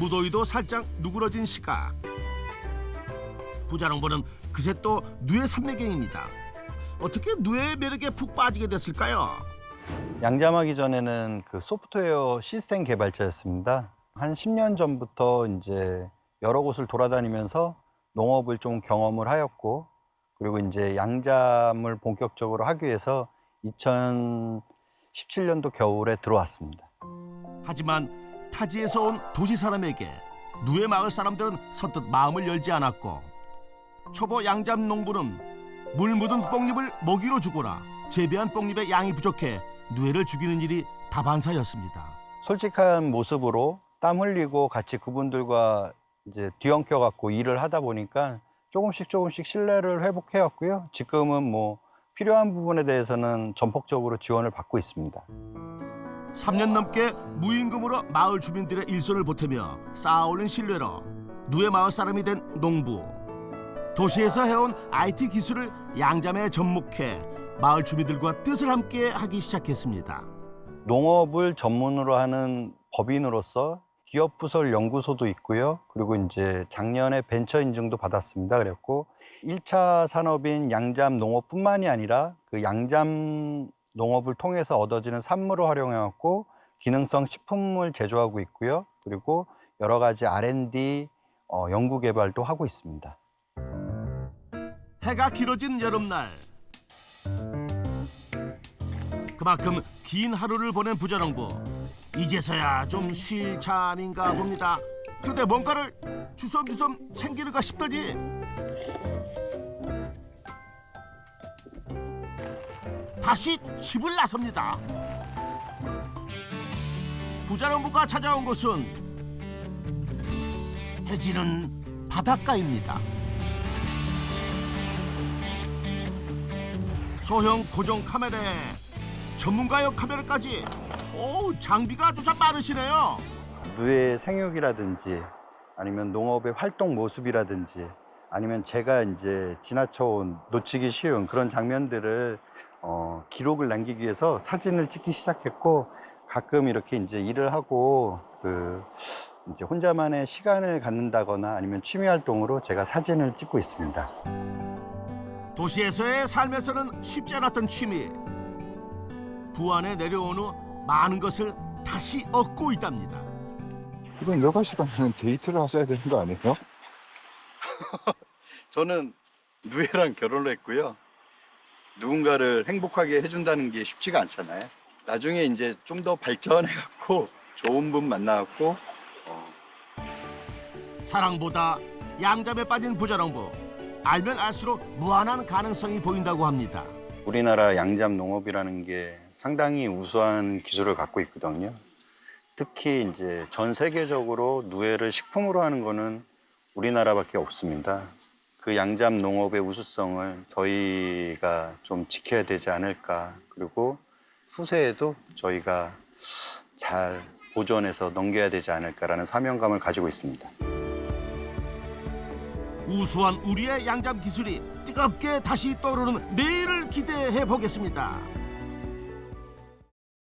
무더위도 살짝 누그러진 시각. 부자농부는 그새 또 누에 삼매경입니다. 어떻게 누에의 매력에 푹 빠지게 됐을까요? 양잠하기 전에는 그 소프트웨어 시스템 개발자였습니다. 한 10년 전부터 이제 여러 곳을 돌아다니면서 농업을 좀 경험을 하였고 그리고 이제 양잠을 본격적으로 하기 위해서 2017년도 겨울에 들어왔습니다. 하지만 타지에서 온 도시 사람에게 누에 마을 사람들은 선뜻 마음을 열지 않았고 초보 양잠 농부는 물 묻은 뽕잎을 먹이로 주거나 재배한 뽕잎의 양이 부족해 누에를 죽이는 일이 다반사였습니다. 솔직한 모습으로 땀 흘리고 같이 그분들과 이제 뒤엉켜 갖고 일을 하다 보니까 조금씩 조금씩 신뢰를 회복해 왔고요. 지금은 뭐 필요한 부분에 대해서는 전폭적으로 지원을 받고 있습니다. 3년 넘게 무임금으로 마을 주민들의 일손을 보태며 쌓아올린 신뢰로 누에 마을 사람이 된 농부. 도시에서 해온 IT 기술을 양잠에 접목해 마을 주민들과 뜻을 함께 하기 시작했습니다. 농업을 전문으로 하는 법인으로서 기업 부설 연구소도 있고요. 그리고 이제 작년에 벤처 인증도 받았습니다. 그랬고 1차 산업인 양잠 농업뿐만이 아니라 그 양잠 농업을 통해서 얻어지는 산물을 활용해 갖고 기능성 식품을 제조하고 있고요. 그리고 여러 가지 R&D 어, 연구 개발도 하고 있습니다. 해가 길어진 여름날 그만큼 긴 하루를 보낸 부자농부 이제서야 좀 쉴 참인가 봅니다 그런데 뭔가를 주섬주섬 챙기는가 싶더니 다시 집을 나섭니다. 부자농부가 찾아온 곳은 해지는 바닷가입니다. 소형 고정 카메라에 전문가용 카메라까지. 오 장비가 아주 참 많으시네요. 누의 생육이라든지 아니면 농업의 활동 모습이라든지 아니면 제가 이제 지나쳐온 놓치기 쉬운 그런 장면들을 어, 기록을 남기기 위해서 사진을 찍기 시작했고 가끔 이렇게 이제 일을 하고 그 이제 혼자만의 시간을 갖는다거나 아니면 취미 활동으로 제가 사진을 찍고 있습니다. 도시에서의 삶에서는 쉽지 않았던 취미. 부안에 내려온 후 많은 것을 다시 얻고 있답니다. 이건 여가 시간에는 데이트를 하셔야 되는 거 아니에요? 저는 누에랑 결혼을 했고요. 누군가를 행복하게 해준다는 게 쉽지가 않잖아요. 나중에 이제 좀 더 발전해갖고 좋은 분 만나갖고 사랑보다 양잠에 빠진 부자농부. 알면 알수록 무한한 가능성이 보인다고 합니다. 우리나라 양잠 농업이라는 게 상당히 우수한 기술을 갖고 있거든요. 특히 이제 전 세계적으로 누에를 식품으로 하는 거는 우리나라밖에 없습니다. 그 양잠 농업의 우수성을 저희가 좀 지켜야 되지 않을까. 그리고 후세에도 저희가 잘 보존해서 넘겨야 되지 않을까라는 사명감을 가지고 있습니다. 우수한 우리의 양잠 기술이 뜨겁게 다시 떠오르는 내일을 기대해 보겠습니다.